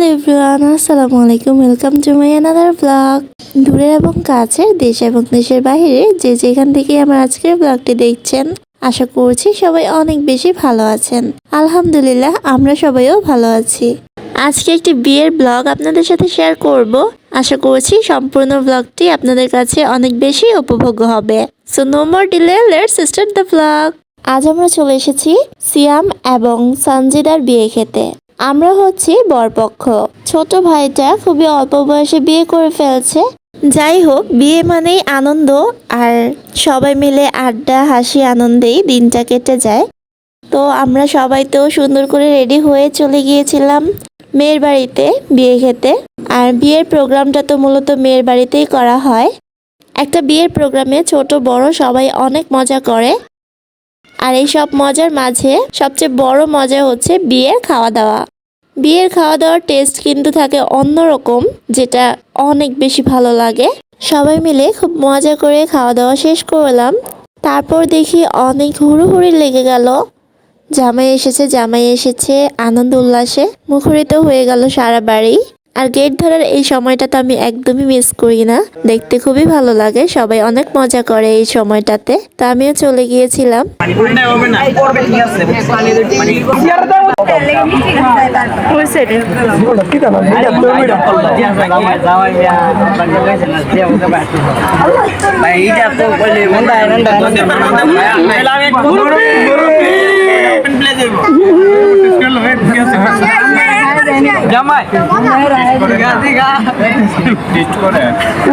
Hello everyone আসসালামু আলাইকুম welcome to my another blog দূরের এবং কাছের, দেশ এবং দেশের বাইরে যে যেখান থেকে আমার আজকের ব্লগটি দেখছেন, আশা করছি সবাই অনেক বেশি ভালো আছেন। আলহামদুলিল্লাহ, আমরা সবাইও ভালো আছি। আজকে একটি বিয়ের ব্লগ আপনাদের সাথে শেয়ার করব। আশা করছি সম্পূর্ণ ব্লগটি আপনাদের কাছে অনেক বেশি উপভোগ্য হবে। So no more delay let's start the blog আজ আমরা চলে এসেছি সিয়াম এবং সঞ্জিদার বিয়ে খেতে। আমরা হচ্ছি বরপক্ষ। ছোট ভাইটা খুবই অল্প বয়সে বিয়ে করে ফেলছে। যাই হোক, বিয়ে মানেই আনন্দ আর সবাই মিলে আড্ডা, হাসি, আনন্দেই দিনটা কেটে যায়। তো আমরা সবাই তো সুন্দর করে রেডি হয়ে চলে গিয়েছিলাম মেয়ের বাড়িতে বিয়ে খেতে। আর বিয়ের প্রোগ্রামটা তো মূলত মেয়ের বাড়িতেই করা হয়। একটা বিয়ের প্রোগ্রামে ছোট বড় সবাই অনেক মজা করে। আর এই সব মজার মাঝে সবচেয়ে বড় মজা হচ্ছে বিয়ের খাওয়া দাওয়া বিয়ের খাওয়া দাওয়ার টেস্ট কিন্তু থাকে অন্যরকম, যেটা অনেক বেশি ভালো লাগে। সবাই মিলে খুব মজা করে খাওয়া দাওয়া শেষ করলাম। তারপর দেখি অনেক হুড়োহুড়ি লেগে গেল। জামাই এসেছে জামাই এসেছে, আনন্দ উল্লাসে মুখরিত হয়ে গেল সারা বাড়ি। আর গেট ধরার এই সময়টা তো আমি একদমই মিস করি না। দেখতে খুবই ভালো লাগে সবাই অনেক মজা করে এই সময়টাতে। তো আমিও চলে গিয়েছিলাম। এটা তো বলে জামাই।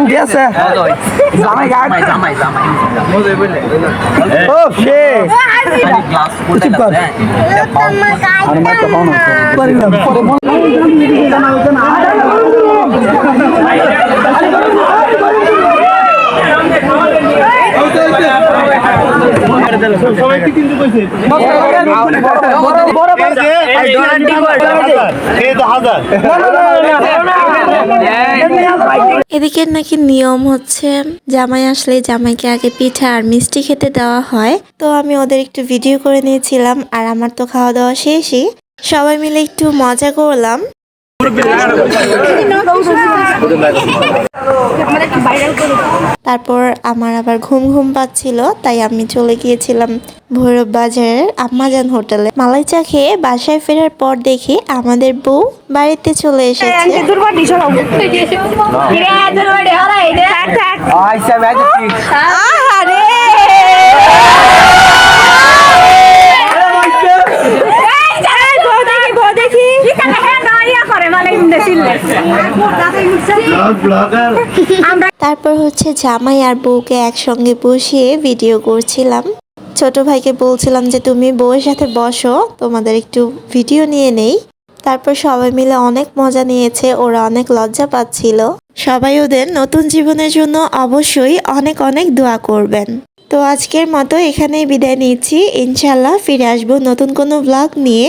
গেছে। জামাই জামাই জামাই ও গ্লাস আর মাত্র এদিকে নাকি নিয়ম হচ্ছে, জামাই আসলে জামাইকে আগে পিঠা আর মিষ্টি খেতে দেওয়া হয়। তো আমি ওদের একটু ভিডিও করে নিয়েছিলাম, আর আমার তো খাওয়া দাওয়া শেষই। সবাই মিলে একটু মজা করলাম। তারপর আমার আবার ঘুম ঘুম পাচ্ছিল তাই আমি চলে গিয়েছিলাম ভৈরব বাজারের আম্মাজান হোটেলে। মালাই চা খেয়ে বাসায় ফেরার পর দেখি আমাদের বউ বাড়িতে চলে এসেছে। তারপর হচ্ছে জামাই আর বউকে একসঙ্গে বসিয়ে ভিডিও করছিলাম। ছোট ভাইকে বলছিলাম যে, তুমি বউয়ের সাথে বসো, তোমাদের একটু ভিডিও নিয়ে নেই। তারপর সবাই মিলে অনেক মজা নিয়েছে, ওরা অনেক লজ্জা পাচ্ছিল। সবাই ওদের নতুন জীবনের জন্য অবশ্যই অনেক অনেক দোয়া করবেন। তো আজকের মতো এখানেই বিদায় নিচ্ছি। ইনশাল্লাহ ফিরে আসব নতুন কোনো ব্লগ নিয়ে।